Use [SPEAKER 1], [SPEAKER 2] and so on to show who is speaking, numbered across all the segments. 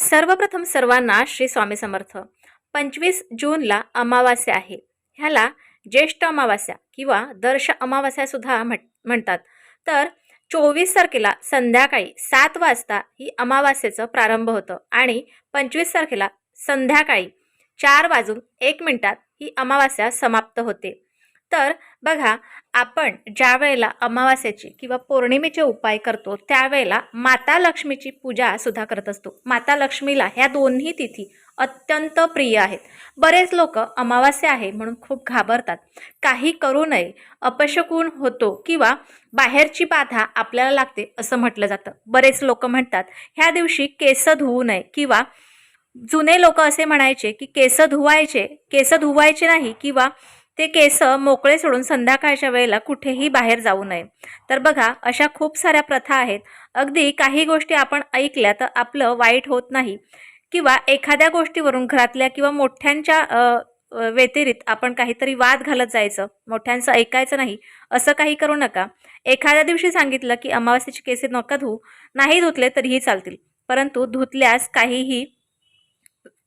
[SPEAKER 1] सर्वप्रथम सर्वांना श्री स्वामी समर्थ. पंचवीस जूनला अमावास्या आहे. ह्याला ज्येष्ठ अमावास्या किंवा दर्श अमावास्या सुद्धा म्हट म्हणतात. तर चोवीस तारखेला संध्याकाळी सात वाजता ही अमावास्येचं प्रारंभ होतं आणि पंचवीस तारखेला संध्याकाळी चार वाजून एक मिनिटात ही अमावास्या समाप्त होते. तर बघा आपण ज्या वेळेला अमावास्याची किंवा पौर्णिमेचे उपाय करतो त्यावेळेला माता लक्ष्मीची पूजा सुद्धा करत असतो. माता लक्ष्मीला ह्या दोन्ही तिथी अत्यंत प्रिय आहेत. बरेच लोक अमावास्या आहे म्हणून खूप घाबरतात. काही करू नये अपशकून होतो किंवा बाहेरची बाधा आपल्याला लागते असं म्हटलं जातं. बरेच लोक म्हणतात ह्या दिवशी केस धुवू नये किंवा जुने लोक असे म्हणायचे की केस धुवायचे केस धुवायचे नाही किंवा ते केस मोकळे सोडून संध्याकाळच्या वेळेला कुठेही बाहेर जाऊ नये. तर बघा अशा खूप साऱ्या प्रथा आहेत. अगदी काही गोष्टी आपण ऐकल्या तर आपलं वाईट होत नाही. किंवा एखाद्या गोष्टीवरून घरातल्या किंवा मोठ्यांच्या व्यतिरिक्त आपण काहीतरी वाद घालत जायचं मोठ्यांचं ऐकायचं नाही असं काही करू नका. एखाद्या दिवशी सांगितलं की अमावास्येचे केसे नका धुवू नाही धुतले तरीही चालतील. परंतु धुतल्यास काहीही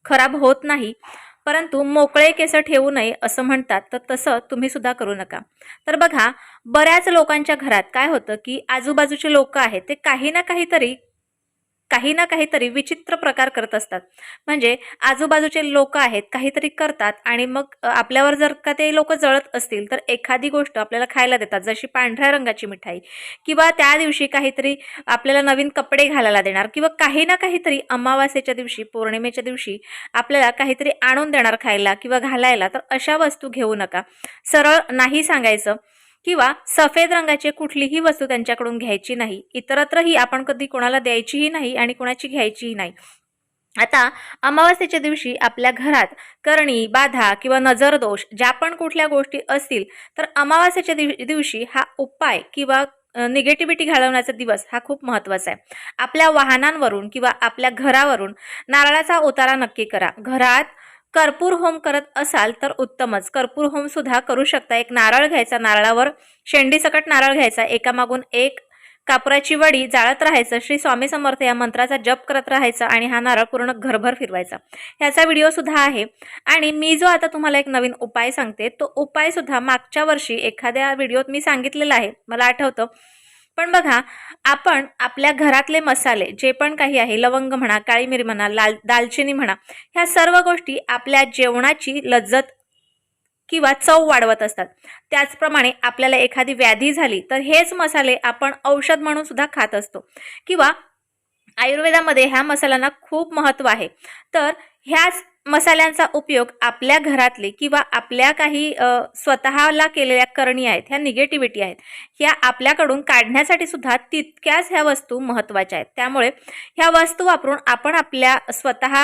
[SPEAKER 1] खराब होत नाही. परंतु मोकळे केस ठेवू नये असं म्हणतात. तर तसं तुम्ही सुद्धा करू नका. तर बघा बऱ्याच लोकांच्या घरात काय होतं की आजूबाजूचे लोक आहेत ते काही ना काहीतरी काही ना काहीतरी विचित्र प्रकार करत असतात. म्हणजे आजूबाजूचे लोक आहेत काहीतरी करतात आणि मग आपल्यावर जर का ते लोक जळत असतील तर एखादी गोष्ट आपल्याला खायला देतात जशी पांढऱ्या रंगाची मिठाई किंवा त्या दिवशी काहीतरी आपल्याला नवीन कपडे घालायला देणार किंवा काही ना काहीतरी अमावास्येच्या दिवशी पौर्णिमेच्या दिवशी आपल्याला काहीतरी आणून देणार खायला किंवा घालायला तर अशा वस्तू घेऊ नका. सरळ नाही सांगायचं किंवा सफेद रंगाची कुठलीही वस्तू त्यांच्याकडून घ्यायची नाही. इतरत्रही आपण कधी कोणाला द्यायचीही नाही आणि कोणाची घ्यायचीही नाही. आता अमावास्येच्या दिवशी आपल्या घरात करणी बाधा किंवा नजर दोष ज्या पण कुठल्या गोष्टी असतील तर अमावास्येच्या दिव दिवशी हा उपाय किंवा निगेटिव्हिटी घालवण्याचा दिवस हा खूप महत्त्वाचा आहे. आपल्या वाहनांवरून किंवा आपल्या घरावरून नारळाचा उतारा नक्की करा. घरात कर्पूर होम करत असाल तर उत्तमच. कर्पूर होम सुद्धा करू शकता. एक नारळ घ्यायचा नारळावर शेंडीसकट नारळ घ्यायचा. एकामागून एक कापराची वडी जाळत राहायचं. श्री स्वामी समर्थ या मंत्राचा जप करत राहायचा आणि हा नारळ पूर्ण घरभर फिरवायचा. ह्याचा व्हिडिओ सुद्धा आहे. आणि मी जो आता तुम्हाला एक नवीन उपाय सांगते तो उपाय सुद्धा मागच्या वर्षी एखाद्या व्हिडिओत मी सांगितलेला आहे. मला आठवतं पण बघा आपण आपल्या घरातले मसाले जे पण काही आहे लवंग म्हणा काळी मिरी म्हणा लाल दालचिनी म्हणा ह्या सर्व गोष्टी आपल्या जेवणाची लज्जत किंवा चव वाढवत असतात. त्याचप्रमाणे आपल्याला एखादी व्याधी झाली तर हेच मसाले आपण औषध म्हणून सुद्धा खात असतो. किंवा आयुर्वेदामध्ये ह्या मसाल्यांना खूप महत्त्व आहे. तर ह्याच मसाल्यांचा उपयोग आपल्या घरातले किंवा आपल्या काही स्वतःला केलेल्या करणी आहेत ह्या निगेटिव्हिटी आहेत ह्या आपल्याकडून काढण्यासाठी सुद्धा तितक्याच ह्या वस्तू महत्त्वाच्या आहेत. त्यामुळे ह्या वस्तू वापरून आपण आपल्या स्वतः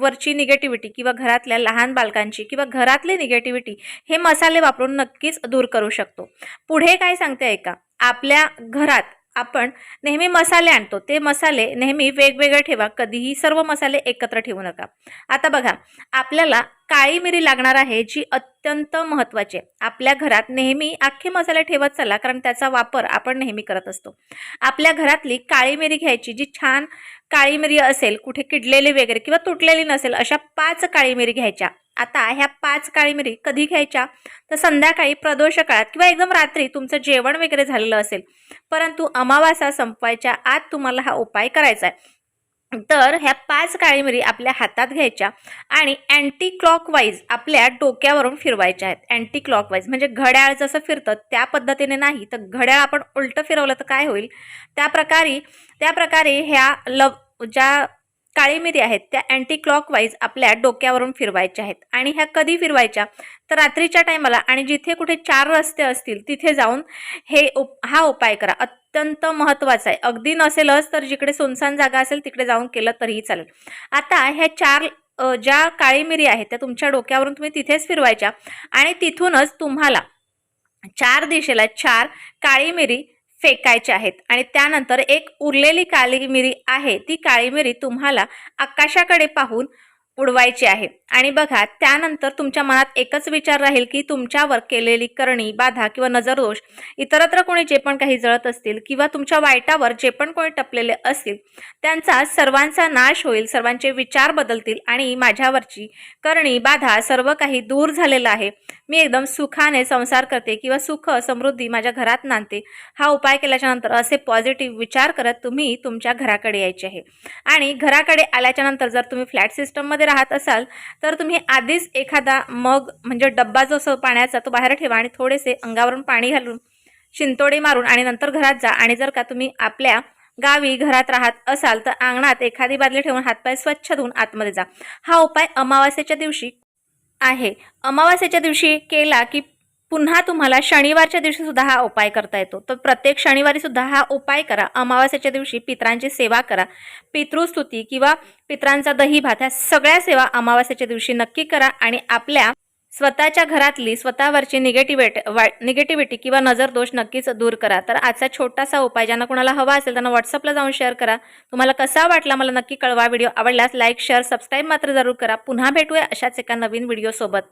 [SPEAKER 1] वरची निगेटिव्हिटी किंवा घरातल्या लहान बालकांची किंवा घरातली निगेटिव्हिटी हे मसाले वापरून नक्कीच दूर करू शकतो. पुढे काय सांगते ऐका आपल्या घरात आपण नेहमी मसाले आणतो. ते मसाले नेहमी वेगवेगळे ठेवा. कधीही सर्व मसाले एकत्र ठेवू नका. आता बघा आपल्याला काळी मिरी लागणार आहे जी अत्यंत महत्त्वाची आहे. आपल्या घरात नेहमी अख्खे मसाले ठेवत चला कारण त्याचा वापर आपण नेहमी करत असतो. आपल्या घरातली काळी मिरी घ्यायची जी छान काळी मिरी असेल कुठे किडलेली वगैरे किंवा तुटलेली नसेल अशा पाच काळी मिरी घ्यायच्या. आता ह्या पाच काळी मिरी कधी घ्यायच्या? तर संध्याकाळी प्रदोष काळात किंवा एकदम रात्री तुमचं जेवण वगैरे झालेलं असेल परंतु अमावास्या संपवायच्या आत तुम्हाला हा उपाय करायचा आहे. तर ह्या पाच काळी मिरी आपल्या हातात घ्यायच्या आणि अँटी क्लॉकवाईज आपल्या डोक्यावरून फिरवायच्या आहेत. अँटी क्लॉकवाईज म्हणजे घड्याळ जसं फिरतं त्या पद्धतीने नाही तर घड्याळ आपण उलटं फिरवलं तर काय होईल? त्या प्रकारे त्या प्रकारे ह्या लव ज्या काळी मिरी आहेत त्या अँटी क्लॉकवाईज आपल्या डोक्यावरून फिरवायच्या आहेत. आणि ह्या कधी फिरवायच्या? तर रात्रीच्या टायमाला आणि जिथे कुठे चार रस्ते असतील तिथे जाऊन हे उप हा उपाय करा. अत्यंत महत्त्वाचा आहे. अगदी नसेलच तर जिकडे सुनसान जागा असेल तिकडे जाऊन केलं तरीही चालेल. आता ह्या चार ज्या काळी मिरी आहेत त्या तुमच्या डोक्यावरून तुम्ही तिथेच फिरवायच्या आणि तिथूनच तुम्हाला चार दिशेला चार काळी मिरी फेकायच्या आहेत. आणि त्यानंतर एक उरलेली काळी मिरी आहे. ती काळी मिरी तुम्हाला आकाशाकडे पाहून उडवायची आहे. आणि बघा त्यानंतर तुमच्या मनात एकच विचार राहील की तुमच्यावर केलेली करणी बाधा किंवा नजरदोष इतरत्र कोणी जे पण काही जळत असतील किंवा तुमच्या वाईटावर जे पण कोणी टपलेले असतील त्यांचा सर्वांचा नाश होईल सर्वांचे विचार बदलतील आणि माझ्यावरची करणी बाधा सर्व काही दूर झालेलं आहे. मी एकदम सुखाने संसार करते किंवा सुख समृद्धी माझ्या घरात नांदते. हा उपाय केल्याच्यानंतर असे पॉझिटिव्ह विचार करत तुम्ही तुमच्या घराकडे यायचे आहे. आणि घराकडे आल्याच्यानंतर जर तुम्ही फ्लॅट सिस्टममध्ये राहत असाल तर तुम्ही आधीच एखादा मग म्हणजे डब्बा जो असतो पाण्याचा तो बाहेर ठेवा आणि थोडेसे अंगावरून पाणी घालून शिंतोडे मारून आणि नंतर घरात जा. आणि जर का तुम्ही आपल्या गावी घरात राहत असाल तर अंगणात एखादी बादली ठेवून हातपाय स्वच्छ धुवून आतमध्ये जा. हा उपाय अमावास्येच्या दिवशी आहे. अमावास्येच्या दिवशी केला की पुन्हा तुम्हाला शनिवारच्या दिवशी सुद्धा हा उपाय करता येतो. तर प्रत्येक शनिवारी सुद्धा हा उपाय करा. अमावास्याच्या दिवशी पित्रांची सेवा करा. पितृस्तुती किंवा पित्रांचा दही भात ह्या सगळ्या सेवा अमावास्याच्या दिवशी नक्की करा आणि आपल्या स्वतःच्या घरातली स्वतःवरची निगेटिव्हिटी वा निगेटिव्हिटी किंवा नजर दोष नक्कीच दूर करा. तर आजचा छोटासा उपाय ज्यांना कुणाला हवा असेल त्यांना व्हॉट्सअपला जाऊन शेअर करा. तुम्हाला कसा वाटला मला नक्की कळवा. व्हिडिओ आवडल्यास लाईक शेअर सबस्क्राईब मात्र जरूर करा. पुन्हा भेटूया अशाच एका नवीन व्हिडिओसोबत